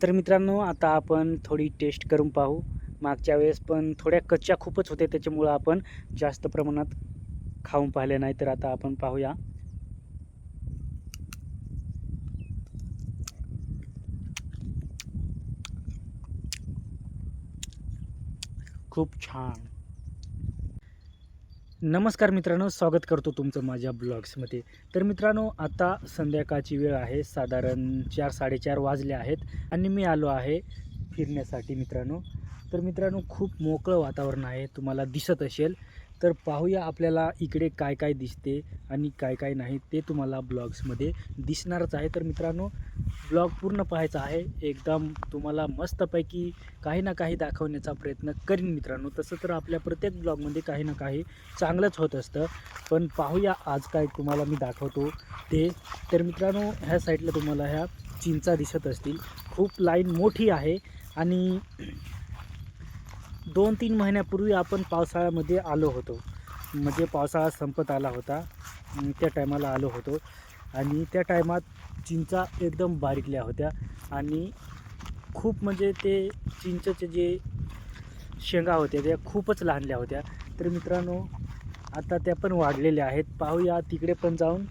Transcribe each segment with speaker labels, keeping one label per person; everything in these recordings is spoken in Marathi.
Speaker 1: तर मित्रांनो आता आपण थोडी टेस्ट करून पाहू. मागच्या वेळेस पण थोड्या कच्च्या खूपच होत्या त्याच्यामुळं आपण जास्त प्रमाणात खाऊन पाहिले नाही तर आता आपण पाहूया. खूप छान. नमस्कार मित्रांनो स्वागत करतो तुमचं माझ्या ब्लॉग्समध्ये. तर मित्रांनो आता संध्याकाळची वेळ आहे साधारण चार साडेचार वाजले आहेत आणि मी आलो आहे फिरण्यासाठी मित्रांनो. तर मित्रांनो खूप मोकळं वातावरण आहे तुम्हाला दिसत असेल. तर पाहूया आपल्याला इकडे काय काय दिसते आणि काय काय नाही ते तुम्हाला ब्लॉग्समध्ये दिसणारच आहे. तर मित्रांनो ब्लॉग पूर्ण पाहायचा आहे. एकदम तुम्हाला मस्तपैकी काही ना काही दाखवण्याचा प्रयत्न करीन मित्रांनो. तसं तर आपल्या प्रत्येक ब्लॉगमध्ये काही ना काही चांगलंच होत असतं. पण पाहूया आज काय तुम्हाला मी दाखवतो ते. तर मित्रांनो ह्या साईडला तुम्हाला ह्या चिंचा दिसत असतील. खूप लाईन मोठी आहे आणि दोन तीन महिन्यापूर्वी आपण पावसाळ्यामध्ये आलो होतो. म्हणजे पावसाळा संपत आला होता. त्या टायमाला आलो होतो. आणि त्या टायमात चिंचा एकदम बारीकल्या होत्या. आणि खूप म्हणजे ते चिंचेचे जे शेंगा होत्या त्या खूपच लहानल्या होत्या. तर मित्रांनो आता त्या पण वाढलेल्या आहेत. पाहूया तिकडे पण जाऊन.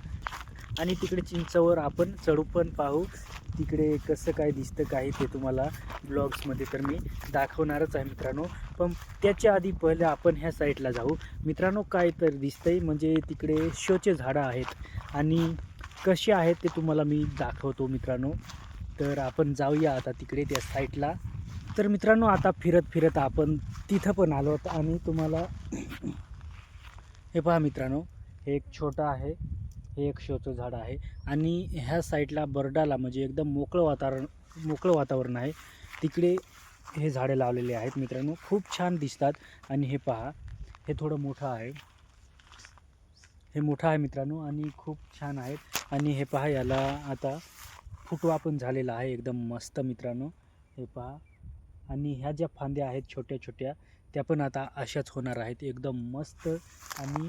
Speaker 1: आणि तिकडे चिंचावर आपण चढू पण पाहू. तिकडे कसं काय दिसतं काही ते तुम्हाला ब्लॉग्समध्ये तर मी दाखवणारच आहे मित्रांनो. पण त्याच्या आधी पहिले आपण ह्या साईडला जाऊ. मित्रांनो काय तर दिसतंय. म्हणजे तिकडे शोचे झाडं आहेत. आणि कसे आहेत ते तुम्हाला मी दाखवतो मित्रांनो. तर आपण जाऊया आता तिकडे त्या साईडला तर मित्रांनो आता फिरत फिरत आपण तिथं पण आलो आहोत. आणि तुम्हाला हे पहा मित्रांनो हे एक छोटा आहे. हे एक शोचं झाड आहे. आणि ह्या साईडला बर्डाला म्हणजे एकदम मोकळं वातावरण मोकळं वातावरण आहे. तिकडे हे झाडे लावलेले आहेत मित्रांनो. खूप छान दिसतात. आणि हे पहा हे थोडं मोठं आहे. हे मोठं आहे मित्रांनो आणि खूप छान आहेत आणि हे पहा याला आता फुटवा पण झालेला आहे. एकदम मस्त मित्रांनो. हे पहा. आणि ह्या ज्या फांद्या आहेत छोट्या छोट्या त्या पण आता अशाच होणार आहेत. एकदम मस्त आणि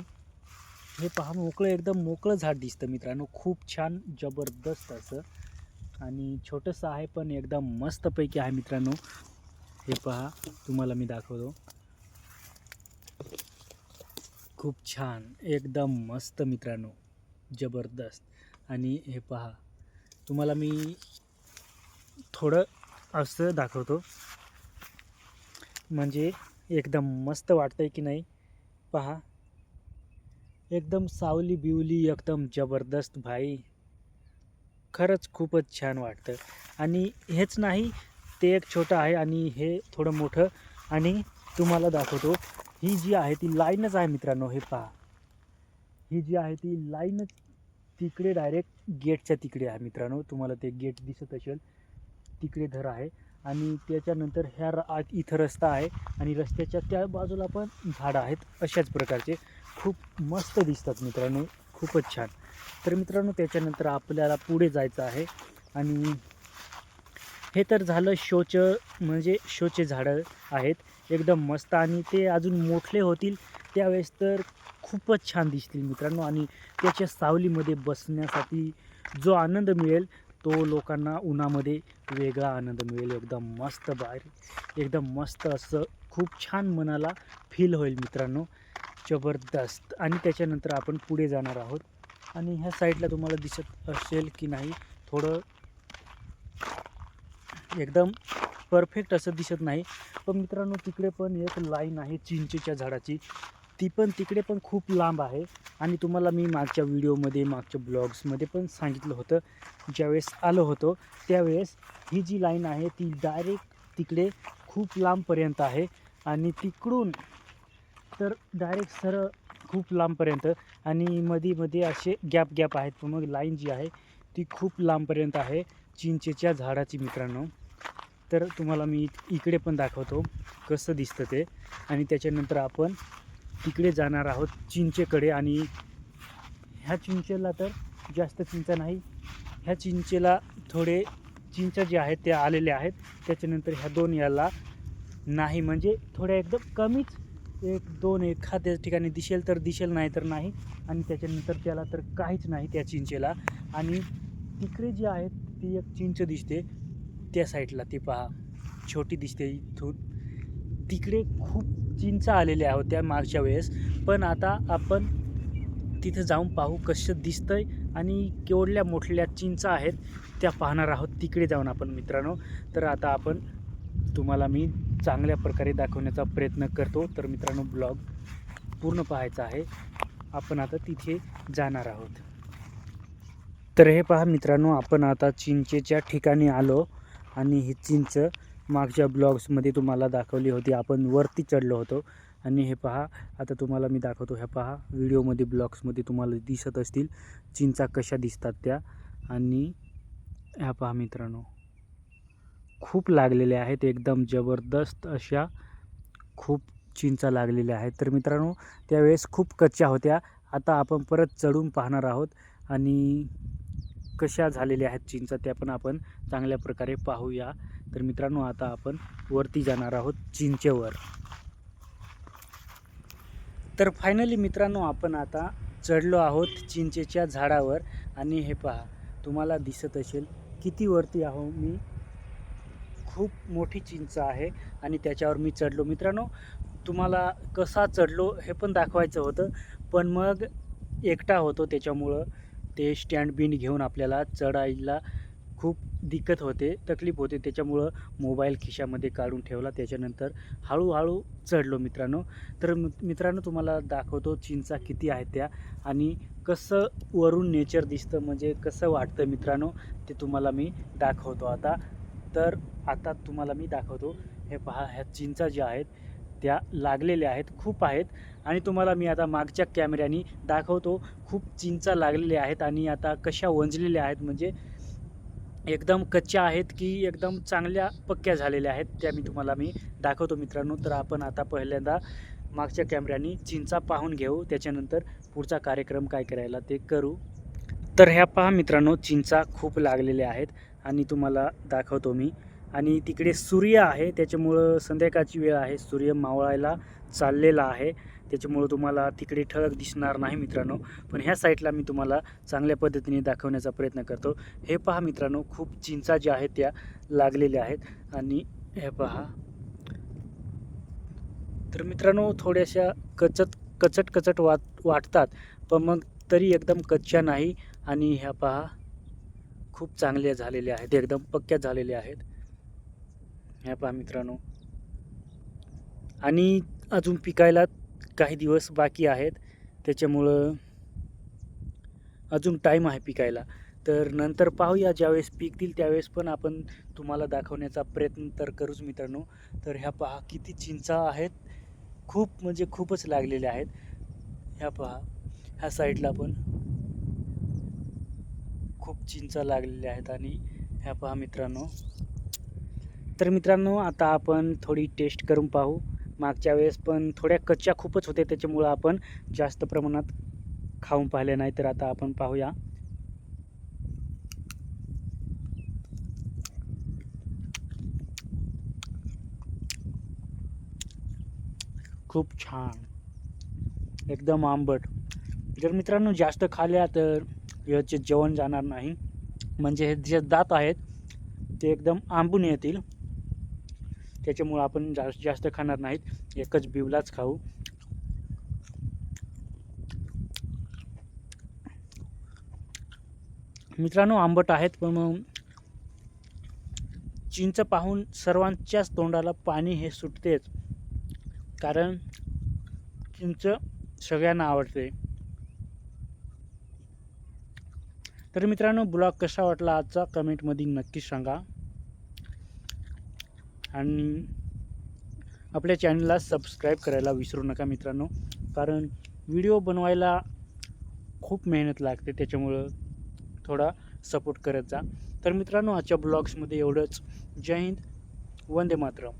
Speaker 1: हे पहा मोकळं एकदम मोकळं झाड दिसतं मित्रांनो. खूप छान जबरदस्त असं. आणि छोटंसं आहे पण एकदम मस्तपैकी आहे मित्रांनो. हे पहा तुम्हाला मी दाखवतो. खूप छान एकदम मस्त मित्रांनो. जबरदस्त. आणि हे पहा तुम्हाला मी थोडं असं दाखवतो. म्हणजे एकदम मस्त वाटतंय की नाही. पहा एकदम सावली बिवली एकदम जबरदस्त भाई. खरंच खूपच छान वाटतं. आणि हेच नाही ते एक छोटं आहे आणि हे थोडं मोठं. आणि तुम्हाला दाखवतो ही जी आहे ती लाईनच आहे मित्रांनो हे पहा. ही जी आहे ती लाईनच तिकडे डायरेक्ट गेटच्या तिकडे आहे मित्रांनो. तुम्हाला ते गेट दिसत असेल तिकडे धर आहे. आणि त्याच्यानंतर ह्या र इथं रस्ता आहे आणि रस्त्याच्या त्या बाजूला पण झाडं आहेत अशाच प्रकारचे. खूप मस्त दिसतात मित्रांनो खूपच छान. तर मित्रांनो त्याच्यानंतर आपल्याला पुढे जायचं आहे आणि हे तर झालं शोचं म्हणजे शोचे झाडं आहेत. एकदम मस्त आणि ते अजून मोठले होतील त्यावेळेस तर खूपच छान दिसतील मित्रांनो. आणि त्याच्या सावलीमध्ये बसण्यासाठी जो आनंद मिळेल तो लोकांना उन्हामध्ये वेगळा आनंद मिळेल एकदम मस्त बाहेर एकदम मस्त असं खूप छान मनाला फील होईल मित्रांनो. जबरदस्त. आणि त्याच्यानंतर आपण पुढे जाणार आहोत. आणि ह्या साईडला तुम्हाला दिसत असेल की नाही थोडं एकदम परफेक्ट असं दिसत नाही. पण मित्रांनो तिकडे पण एक लाईन आहे चिंचेच्या झाडाची. ती पण तिकडे पण खूप लांब आहे. आणि तुम्हाला मी मागच्या व्हिडिओमध्ये मागच्या ब्लॉग्समध्ये पण सांगितलं होतं. ज्यावेळेस आलो होतो त्यावेळेस ही जी लाईन आहे ती डायरेक्ट तिकडे खूप लांबपर्यंत आहे. आणि तिकडून तर डायरेक्ट सरळ खूप लांबपर्यंत. आणि मध्ये मध्ये असे गॅप गॅप आहेत पण मग लाईन जी आहे ती खूप लांबपर्यंत आहे चिंचेच्या झाडाची मित्रांनो. तर तुम्हाला मी इकडे पण दाखवतो कसं दिसतं ते. आणि त्याच्यानंतर आपण तिकडे जाणार आहोत चिंचेकडे आणि ह्या चिंचेला तर जास्त चिंचा नाही. ह्या चिंचेला थोडे चिंचा जे आहेत ते आलेले आहेत. त्याच्यानंतर ह्या दोन याला नाही म्हणजे थोड्या एकदम कमीच एक दोन एखाद्या ठिकाणी दिसेल तर दिसेल नाही तर नाही. आणि त्याच्यानंतर त्याला तर काहीच नाही त्या चिंचेला. आणि तिकडे जी आहेत ती एक चिंच दिसते. त्या साईडला ती पहा छोटी दिसते इथून. तिकडे खूप चिंचा आलेल्या होत्या मागच्या वेळेस. पण आता आपण तिथं जाऊन पाहू कसं दिसतंय आणि केवढल्या मोठल्या चिंचा आहेत त्या पाहणार आहोत तिकडे जाऊन आपण मित्रांनो. तर आता आपण तुम्हाला मी चांगल्या प्रकारे दाखवण्याचा प्रयत्न करतो. तर मित्रांनो ब्लॉग पूर्ण पाहायचा आहे. आपण आता तिथे जाणार आहोत. तर हे पहा मित्रांनो आपण आता चिंचेच्या ठिकाणी आलो आणि ही चिंच मागच्या ब्लॉग्समध्ये तुम्हाला दाखवली होती आपण वरती चढलो होतो. आणि हे पहा आता तुम्हाला मी दाखवतो ह्या पहा व्हिडिओमध्ये ब्लॉग्समध्ये तुम्हाला दिसत असतील चिंचा कशा दिसतात त्या. आणि ह्या पहा मित्रांनो खूप लागलेल्या आहेत एकदम जबरदस्त अशा खूप चिंचा लागलेल्या आहेत. तर मित्रांनो त्यावेळेस खूप कच्च्या होत्या. आता आपण परत चढून पाहणार आहोत. आणि कशा झालेल्या आहेत चीनचा त्या पण आपण चांगल्या प्रकारे पाहूया. तर मित्रांनो आता आपण वरती जाणार आहोत चिंचेवर तर फायनली मित्रांनो आपण आता चढलो आहोत चिंचेच्या झाडावर. आणि हे पहा तुम्हाला दिसत असेल किती वरती आहो मी. खूप मोठी चिंच आहे आणि त्याच्यावर मी चढलो. मित्रांनो तुम्हाला कसा चढलो हे पण दाखवायचं होतं. पण मग एकटा होतो त्याच्यामुळं. ते स्टँड बिन घेऊन आपल्याला चढायला खूप दिक्कत होते तकलीफ होते. त्याच्यामुळं मोबाईल खिशामध्ये काढून ठेवला. त्याच्यानंतर हळूहळू चढलो मित्रांनो. तर मित्रांनो तुम्हाला दाखवतो चिंचा किती आहेत त्या आणि कसं वरून नेचर दिसतं म्हणजे कसं वाटतं मित्रांनो ते तुम्हाला मी दाखवतो आता. तर आता तुम्हाला मी दाखवतो. हे पहा ह्या चिंचा ज्या आहेत त्या लागलेल्या आहेत खूप आहेत. आणि तुम्हाला मी आता मागच्या कॅमेऱ्याने दाखवतो. खूप चिंचा लागलेल्या आहेत आणि आता कशा वंजलेल्या आहेत. म्हणजे एकदम कच्च्या आहेत की एकदम चांगल्या पक्क्या झालेल्या आहेत. त्या मी तुम्हाला मी दाखवतो मित्रांनो. तर आपण आता पहिल्यांदा मागच्या कॅमेऱ्याने चिंचा पाहून घेऊ. त्याच्यानंतर पुढचा कार्यक्रम काय करायला ते करू. तर ह्या पहा मित्रांनो चिंचा खूप लागलेल्या आहेत आणि तुम्हाला दाखवतो मी. आणि तिकडे सूर्य आहे. त्याच्यामुळं संध्याकाळची वेळ आहे. सूर्य मावळायला चाललेला आहे. त्याच्यामुळं तुम्हाला तिकडे ठळक दिसणार नाही मित्रांनो. पण ह्या साईटला मी तुम्हाला चांगल्या पद्धतीने दाखवण्याचा प्रयत्न करतो. हे पहा मित्रांनो खूप चिंचा ज्या आहेत त्या लागलेल्या आहेत. आणि हे पहा. तर मित्रांनो थोड्याशा कचत कचट कचट वाट वाटतात. पण मग तरी एकदम कच्च्या नाही. आणि ह्या पहा. खूप चांगल्या झालेल्या आहेत. एकदम पक्क्या झालेल्या आहेत. ह्या पहा मित्रांनो. आणि अजून पिकायला काही दिवस बाकी आहेत. त्याच्यामुळं अजून टाईम आहे पिकायला. तर नंतर पाहूया ज्यावेळेस पिकतील त्यावेळेस पण आपण तुम्हाला दाखवण्याचा प्रयत्न तर करूच मित्रांनो. तर ह्या पहा किती चिंचा आहेत. खूप म्हणजे खूपच लागलेल्या आहेत. ह्या पहा. ह्या साईडला पण खूप चिंचा लागलेल्या आहेत आणि ह्या पहा मित्रांनो. तर मित्रांनो आता आपण थोडी टेस्ट करून पाहू. मागच्या वेळेस पण थोड्या कच्च्या खूपच होत्या त्याच्यामुळं आपण जास्त प्रमाणात खाऊन पाहिले नाही तर आता आपण पाहूया. खूप छान. एकदम आंबट. जर मित्रांनो जास्त खाल्ल्या तर याचे जेवण जाणार नाही. म्हणजे हे जे दात आहेत ते एकदम आंबून येतील. त्याच्यामुळं आपण जास्त जास्त खाणार नाहीत. एकच बिवलाच खाऊ. मित्रांनो आंबट आहेत पण मग चिंच पाहून सर्वांच्याच तोंडाला पाणी हे सुटतेच. कारण चिंच सगळ्यांना आवडते. तर मित्रांनो ब्लॉग कसा वाटला आजचा? कमेंटमध्ये नक्की सांगा. आणि आपल्या चॅनलला सबस्क्राईब करायला विसरू नका मित्रांनो. कारण व्हिडिओ बनवायला खूप मेहनत लागते त्याच्यामुळं थोडा सपोर्ट करत जा. तर मित्रांनो आजच्या ब्लॉग्समध्ये एवढंच. जय हिंद. वंदे मातरम.